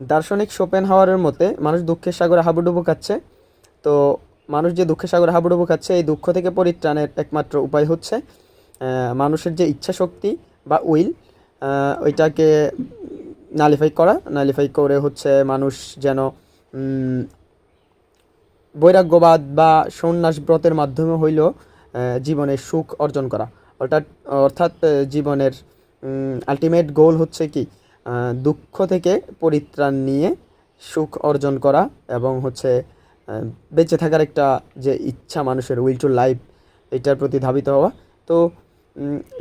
দার্শনিক শোপেন হাওয়ারের মতে, মানুষ দুঃখের সাগরে হাবুডুবু খাচ্ছে। তো মানুষ যে দুঃখের সাগরে হাবুডুবু খাচ্ছে, এই দুঃখ থেকে পরিত্রাণের একমাত্র উপায় হচ্ছে মানুষের যে ইচ্ছা শক্তি বা উইল ওইটাকে নালিফাই করা। নালিফাই করে হচ্ছে মানুষ যেন বৈরাগ্যবাদ বা সন্ন্যাস ব্রতের মাধ্যমে হইলেও জীবনের সুখ অর্জন করা। অর্থাৎ অর্থাৎ জীবনের আলটিমেট গোল হচ্ছে কি? দুঃখ থেকে পরিত্রাণ নিয়ে সুখ অর্জন করা এবং হচ্ছে বেঁচে থাকার একটা যে ইচ্ছা মানুষের উইল টু লাইফ এটার প্রতি ধাবিত হওয়া। তো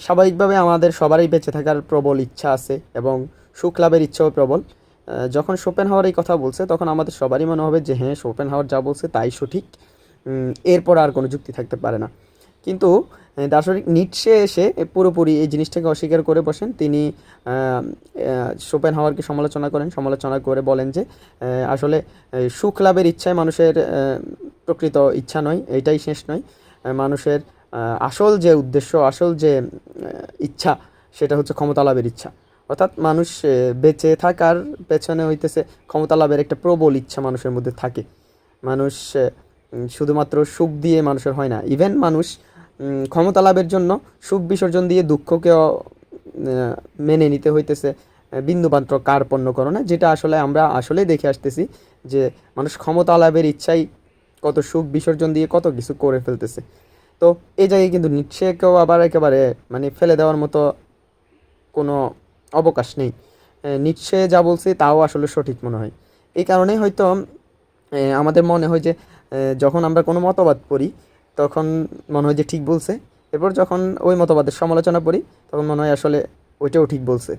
স্বাভাবিকভাবে আমাদের সবারই বেঁচে থাকার প্রবল ইচ্ছা আছে এবং সুখ লাভের ইচ্ছাও প্রবল। যখন শোপেন হাওয়ার এই কথা বলছে, তখন আমাদের সবারই মনে হবে যে হ্যাঁ শোপেন হাওয়ার যা বলছে তাই সঠিক। এরপর আর কোনো যুক্তি থাকতে পারে না। কিন্তু দার্শনিক নিটসে এসে পুরোপুরি এই জিনিসটাকে অস্বীকার করে বসেন। তিনি শোপেন হাওয়ারকে সমালোচনা করেন। সমালোচনা করে বলেন যে আসলে সুখ লাভের ইচ্ছায় মানুষের প্রকৃত ইচ্ছা নয়, এটাই শেষ নয়। মানুষের আসল যে উদ্দেশ্য, আসল যে ইচ্ছা, সেটা হচ্ছে ক্ষমতা লাভের ইচ্ছা। অর্থাৎ মানুষ বেঁচে থাকার পেছনে হইতেছে ক্ষমতা লাভের একটা প্রবল ইচ্ছা মানুষের মধ্যে থাকে। মানুষ শুধুমাত্র সুখ দিয়ে মানুষের হয় না, ইভেন মানুষ ক্ষমতা লাভের জন্য সুখ বিসর্জন দিয়ে দুঃখকে মেনে নিতে হইতেছে বিন্দুমাত্র কার্পণ্যকরণে, যেটা আসলে আমরা আসলেই দেখে আসতেছি যে মানুষ ক্ষমতা লাভের ইচ্ছাই কত সুখ বিসর্জন দিয়ে কত কিছু করে ফেলতেছে। তো এই জায়গায় কিন্তু নিশ্চয়কেও আবার একেবারে মানে ফেলে দেওয়ার মতো কোনো অবকাশ নেই। নিচ্ছে যা বলছে তাও আসলে সঠিক মনে হয়। এই কারণেই হয়তো আমাদের মনে হয় যে যখন আমরা কোনো মতবাদ পড়ি তখন মনে হয় যে ঠিক বলছে। এরপর যখন ওই মতবাদের সমালোচনা পড়ি তখন মনে হয় আসলে ওইটাও ঠিক বলছে।